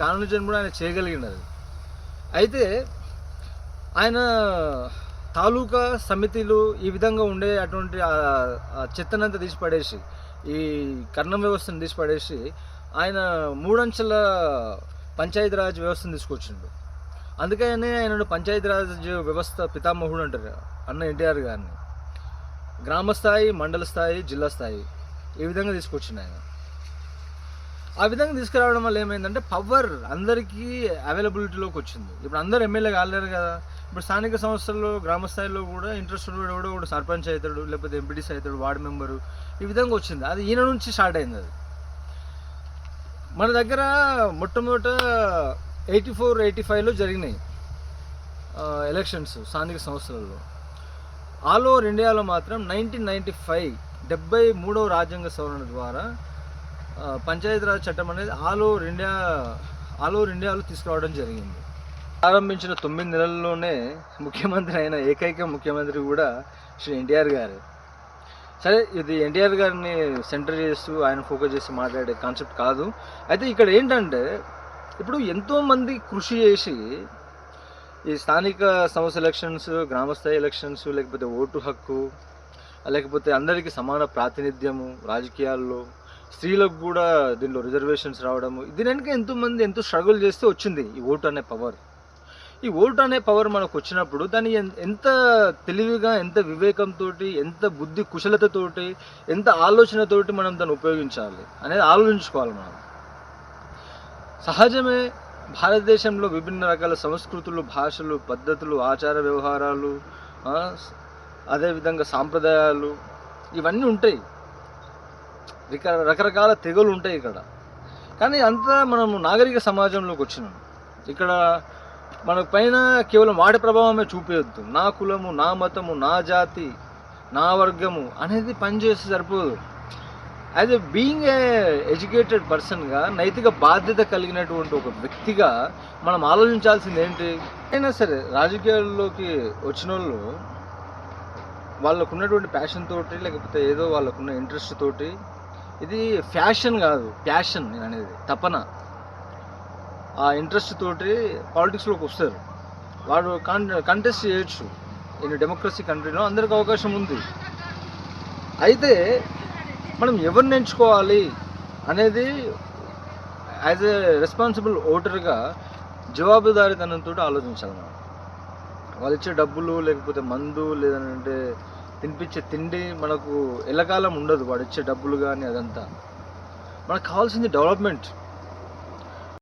కానూరు జన్ముడు ఆయన చేయగలిగినది. అయితే ఆయన తాలూకా సమితిలు ఈ విధంగా ఉండే అటువంటి ఆ- ఆ చెత్తనంతా తీసి పడేసి ఈ కర్ణం వ్యవస్థను తీసి పడేసి ఆయన మూడంచెల పంచాయతీరాజ్ వ్యవస్థను తీసుకొచ్చిండు. అందుకనే ఆయన పంచాయతీరాజ్ వ్యవస్థ పితామహుడు అంటారు అన్న ఎన్టీఆర్ గారిని. గ్రామ స్థాయి మండల స్థాయి జిల్లా స్థాయి ఈ విధంగా తీసుకొచ్చిండు ఆయన. ఆ విధంగా తీసుకురావడం వల్ల ఏమైందంటే పవర్ అందరికీ అవైలబిలిటీలోకి వచ్చింది. ఇప్పుడు అందరు ఎమ్మెల్యే కాలేరు కదా. ఇప్పుడు స్థానిక సంస్థల్లో గ్రామ స్థాయిలో కూడా ఇంట్రెస్ట్ కూడా కూడా సర్పంచ్ అవుతాడు లేకపోతే ఎంపీటీస్ అవుతాడు వార్డు మెంబరు. ఈ విధంగా వచ్చింది. అది ఈయన నుంచి స్టార్ట్ అయింది అది. మన దగ్గర మొట్టమొదట ఎయిటీ ఫోర్ ఎయిటీ ఫైవ్లో జరిగినాయి ఎలక్షన్స్ స్థానిక సంస్థలలో. ఆల్ ఓవర్ ఇండియాలో మాత్రం నైన్టీన్ నైంటీ ఫైవ్ డెబ్బై మూడవ రాజ్యాంగ సవరణ ద్వారా పంచాయతీరాజ్ చట్టం అనేది all over India all over ఇండియాలో తీసుకురావడం జరిగింది. ప్రారంభించిన తొమ్మిది నెలల్లోనే ముఖ్యమంత్రి అయిన ఏకైక ముఖ్యమంత్రి కూడా శ్రీ ఎన్టీఆర్ గారు. సరే ఇది ఎన్టీఆర్ గారిని సెంటర్ చేస్తూ ఆయన ఫోకస్ చేసి మాట్లాడే కాన్సెప్ట్ కాదు. అయితే ఇక్కడ ఏంటంటే ఇప్పుడు ఎంతోమంది కృషి చేసి ఈ స్థానిక సంస్థ ఎలక్షన్స్ గ్రామస్థాయి ఎలక్షన్స్ లేకపోతే ఓటు హక్కు లేకపోతే అందరికీ సమాన ప్రాతినిధ్యము రాజకీయాల్లో స్త్రీలకు కూడా దీనిలో రిజర్వేషన్స్ రావడము దీని వెనుక ఎంతోమంది ఎంతో స్ట్రగుల్ చేస్తే వచ్చింది ఈ ఓటు అనే పవర్ ఈ ఓటు అనే పవర్ మనకు వచ్చినప్పుడు దాన్ని ఎంత తెలివిగా ఎంత వివేకంతో ఎంత బుద్ధి కుశలతతోటి ఎంత ఆలోచనతోటి మనం దాన్ని ఉపయోగించాలి అనేది ఆలోచించుకోవాలి మనం. సహజమే భారతదేశంలో విభిన్న రకాల సంస్కృతులు భాషలు పద్ధతులు ఆచార వ్యవహారాలు అదేవిధంగా సాంప్రదాయాలు ఇవన్నీ ఉంటాయి. రకరకాల తెగులు ఉంటాయి ఇక్కడ. కానీ అంతా మనము నాగరిక సమాజంలోకి వచ్చినాం. ఇక్కడ మన పైన కేవలం వాటి ప్రభావమే చూపేయద్దు. నా కులము నా మతము నా జాతి నా వర్గము అనేది పనిచేస్తే సరిపోదు. As a being a educated పర్సన్గా నైతిక బాధ్యత కలిగినటువంటి ఒక వ్యక్తిగా మనం ఆలోచించాల్సింది ఏంటి? అయినా సరే రాజకీయాల్లోకి వచ్చిన వాళ్ళు వాళ్ళకు ఉన్నటువంటి ప్యాషన్ తోటి లేకపోతే ఏదో వాళ్ళకున్న ఇంట్రెస్ట్ తోటి ఇది ఫ్యాషన్ కాదు ప్యాషన్ నేను అనేది తపన. ఆ ఇంట్రెస్ట్ తోటి పాలిటిక్స్లోకి వస్తారు. వాడు కాన్ కంటెస్ట్ చేయొచ్చు. ఈ డెమోక్రసీ కంట్రీలో అందరికి అవకాశం ఉంది. అయితే మనం ఎవరిని ఎంచుకోవాలి అనేది యాజ్ ఎ రెస్పాన్సిబుల్ ఓటర్గా జవాబుదారీతనంతో ఆలోచించాలి మనం. వాళ్ళు ఇచ్చే డబ్బులు లేకపోతే మందు లేదంటే తినిపించే తిండి మనకు ఎల్లకాలం ఉండదు వాడు ఇచ్చే డబ్బులు కానీ అదంతా. మనకు కావాల్సింది డెవలప్మెంట్